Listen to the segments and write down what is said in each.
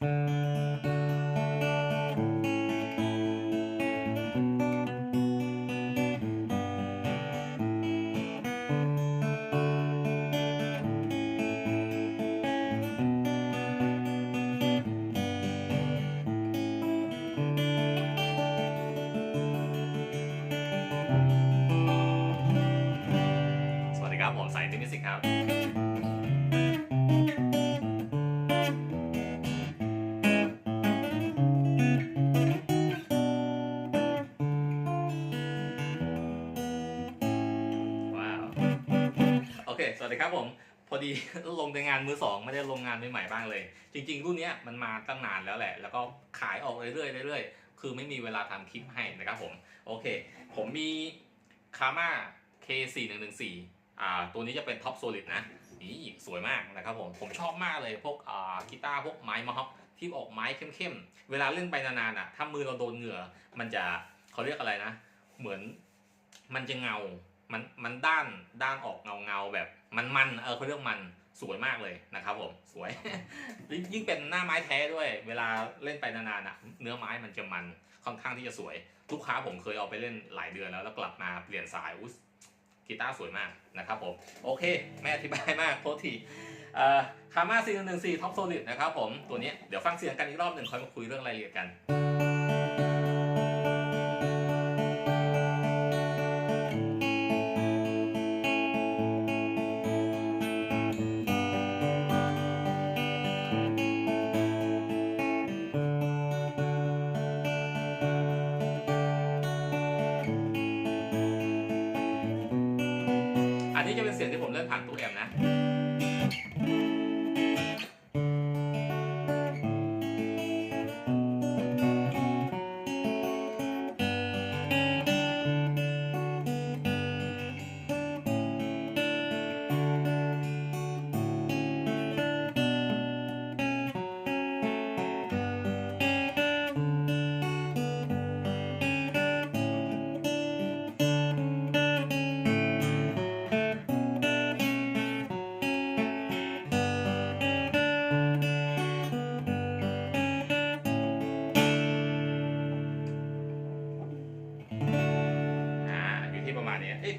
ส เค สวัสดีครับผม พอดีลงในงานมือสองไม่ได้ลงงานใหม่ๆบ้างเลย จริง ๆ รุ่นเนี้ยมันมาตั้งนานแล้วแหละ แล้วก็ขายออกเรื่อยๆเรื่อยๆ คือไม่มีเวลาทำคลิปให้นะครับผม โอเค ผมมีคาม่า K4114 อ่า ตัวนี้จะเป็นท็อปโซลิดนะ นี่สวยมากนะครับผม ผมชอบมากเลยพวกอ่ากีตาร์พวกไม้มาฮอปที่ออกไม้เข้มๆ เวลาเล่นไปนานๆอะ ถ้ามือเราโดนเหงื่อ มันจะเขาเรียกอะไรนะ เหมือนมันจะเงา มันมันด้านด้านออกเงาเงาแบบมันมันเออเขาเรียกมันสวยมากเลยนะครับผมสวย ยิ่งเป็นหน้าไม้แท้ด้วย เวลาเล่นไปนานๆอะเนื้อไม้มันจะมันค่อนข้างที่จะสวย ลูกค้าผมเคยเอาไปเล่นหลายเดือนแล้วแล้วกลับมาเปลี่ยนสายอุ๊ยกีตาร์สวยมากนะครับผมโอเคไม่อธิบายมากโทษทีคาม่าซีหนึ่งสี่ท็อปโซลิดนะครับผมตัวนี้เดี๋ยวฟังเสียงกันอีกรอบหนึ่งค่อยมาคุยเรื่องรายละเอียดกัน จะเป็นเสียงที่ผมเล่นผ่านตู้แอม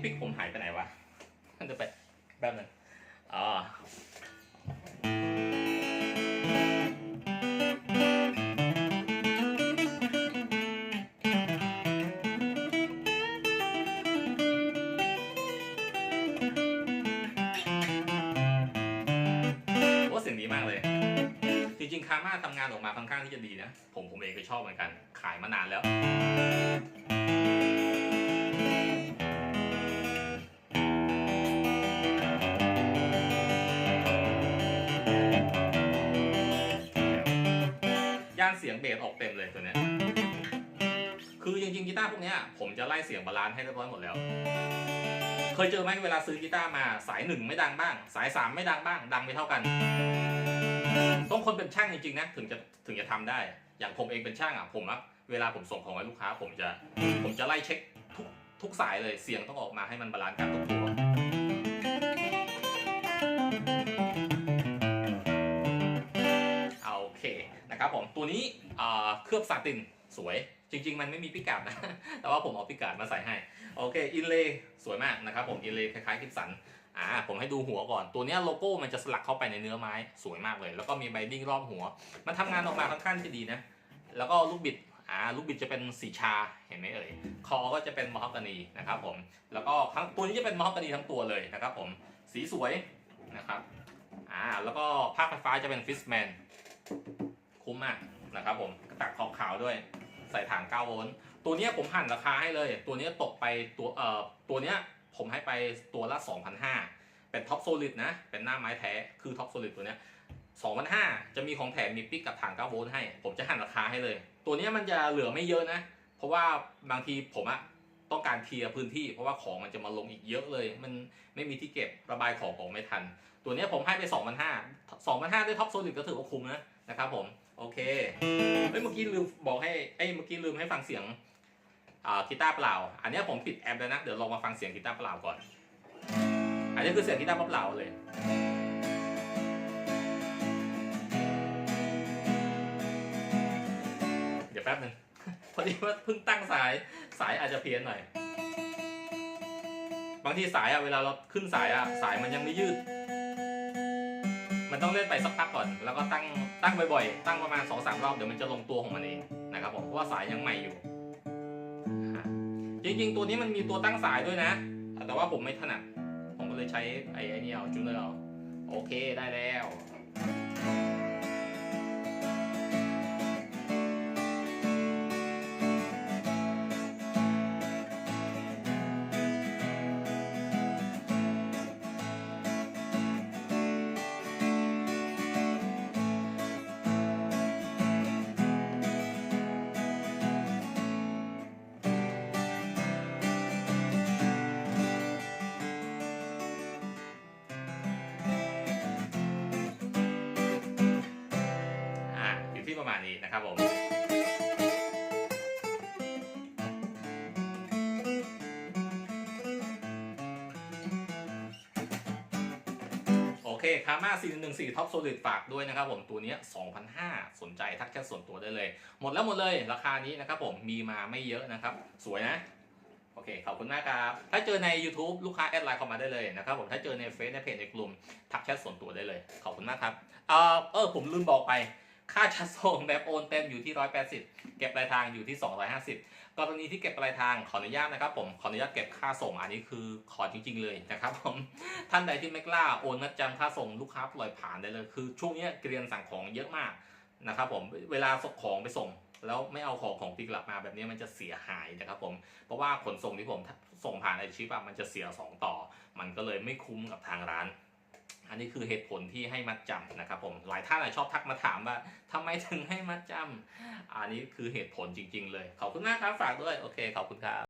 ปิกผมหายไปไหนวะมันจะไปแบบนึงอ๋อว่าเสียงดีมากเลย จริงๆ คาม่าทำงานออกมาค่อนข้างที่จะดีนะ ผมผมเองก็ชอบเหมือนกัน ขายมานานแล้ว เสียงเบสออกเต็มเลยตัวเนี้ยคือจริงๆกีตาร์พวกเนี้ยผมจะไล่เสียงบาลานซ์ให้เรียบร้อยหมดแล้ว เคยเจอไหมเวลาซื้อกีตาร์มาสายหนึ่งไม่ดังบ้าง สายสามไม่ดังบ้าง ดังไม่เท่ากัน ต้องคนเป็นช่างจริงๆนะถึงจะถึงจะทำได้ อย่างผมเองเป็นช่างอะผมอะเวลาผมส่งของให้ลูกค้า ผมจะผมจะไล่เช็คทุกทุกสายเลยเสียงต้องออกมาให้มันบาลานซ์กันทุกตัว นะครับผมตัวนี้เคลือบซาตินสวย จริง ๆ มันไม่มีพิกัดนะ แต่ว่าผมเอาพิกัดมาใส่ให้ โอเคอินเลย์สวยมากนะครับผมอินเลย์คล้ายๆคิปสันอ่าผมให้ดูหัวก่อนตัวนี้โลโก้มันจะสลักเข้าไปในเนื้อไม้สวยมากเลย แล้วก็มีไบดิ้งรอบหัว มันทำงานออกมาค่อนข้างจะดีนะ แล้วก็ลูกบิดอ่าลูกบิดจะเป็นสีชาเห็นไหมเอ่ยคอก็จะเป็นมอฮอกกานีนะครับผมแล้วก็ทั้งตัวนี้จะเป็นมอฮอกกานีทั้งตัวเลยนะครับผมสีสวยนะครับอ่าแล้วก็ภาคไฟฟ้าจะเป็นฟิสแมน คุ้มมากนะครับผมตักขอบขาวด้วย ใส่ถัง9โวลต์ตัวนี้ผมหั่นราคาให้เลย ตัวนี้ตกไปตัวเอ่อตัวนี้ผมให้ไปตัวละ 2,500 เป็นท็อปโซลิดนะ เป็นหน้าไม้แท้คือท็อปโซลิดตัวนี้2,500 จะมีของแถมมีปิ๊กกับถัง9โวลต์ให้ ผมจะหั่นราคาให้เลย ตัวนี้มันจะเหลือไม่เยอะนะ เพราะว่าบางทีผมอะต้องการเคลียร์พื้นที่เพราะว่าของมันจะมาลงอีกเยอะเลย มันไม่มีที่เก็บระบายของออกไม่ทัน ตัวนี้ผมให้ไป 2,500 2,500ด้วยท็อปโซลิดก็ถือว่าคุ้มนะ นะครับผมโอเคเฮ้ยเมื่อกี้ลืมบอกให้เอ้ยเมื่อกี้ลืมให้ฟังเสียงอ่ากีตาร์เปล่า อันนี้ผมปิดแอมป์แล้วนะ เดี๋ยวลองมาฟังเสียงกีตาร์เปล่าก่อน อันนี้คือเสียงกีตาร์เปล่าเลย เดี๋ยวแป๊บหนึ่งพอดีว่าเพิ่งตั้งสายสายอาจจะเพี้ยนหน่อย บางทีสายอะเวลาเราขึ้นสายอะสายมันยังไม่ยืด มันต้องเล่นไปสักพักก่อน แล้วก็ตั้งตั้งบ่อยๆ ตั้งประมาณ2อสรอบเดี๋ยวมันจะลงตัวของมันเองนะครับผมเพราะว่าสายยังใหม่อยู่ จริงๆ ตัวนี้มันมีตัวตั้งสายด้วยนะ แต่ว่าผมไม่ถนัด ผมก็เลยใช้ไอ้ไอ้นี่เอาจูเนอร์เอาโอเคได้แล้ว ประมาณนี้นะครับผมโอเคคาม่า414 Top Solid ฝากด้วยนะครับผมตัวนี้2,500สนใจทักแชทส่วนตัวได้เลย หมดแล้วหมดเลยราคานี้นะครับผมมีมาไม่เยอะนะครับ สวยนะ โอเค ขอบคุณมากครับ ถ้าเจอใน YouTube ลูกค้าแอดไลน์เข้ามาได้เลยนะครับผมถ้าเจอในเฟซในเพจในกลุ่ม ทักแชทส่วนตัวได้เลย ขอบคุณมากครับ เออเออผมลืมบอกไป ค่าจัดส่งแบบโอนเต็มอยู่ที่ 180 เก็บปลายทางอยู่ที่ 250 กรณีที่เก็บปลายทางขออนุญาตนะครับผมขออนุญาตเก็บค่าส่งอันนี้คือขอจริง ๆ เลยนะครับผมท่านใดที่ไม่กล้าโอนมัดจำค่าส่งลูกค้าปล่อยผ่านได้เลยคือช่วงนี้เกรียนสั่งของเยอะมากนะครับผมเวลาส่งของไปส่ง แล้วไม่เอาของของปีกลับมาแบบนี้มันจะเสียหายนะครับผมเพราะว่าขนส่งที่ผมส่งผ่านไอชิปอะมันจะเสียสองต่อ มันก็เลยไม่คุ้มกับทางร้าน อันนี้คือเหตุผลที่ให้มัดจำนะครับผมหลายท่านอะชอบทักมาถามว่าทำไมถึงให้มัดจำอันนี้คือเหตุผลจริง ๆ เลย ขอบคุณมากครับฝากด้วยโอเคขอบคุณครับ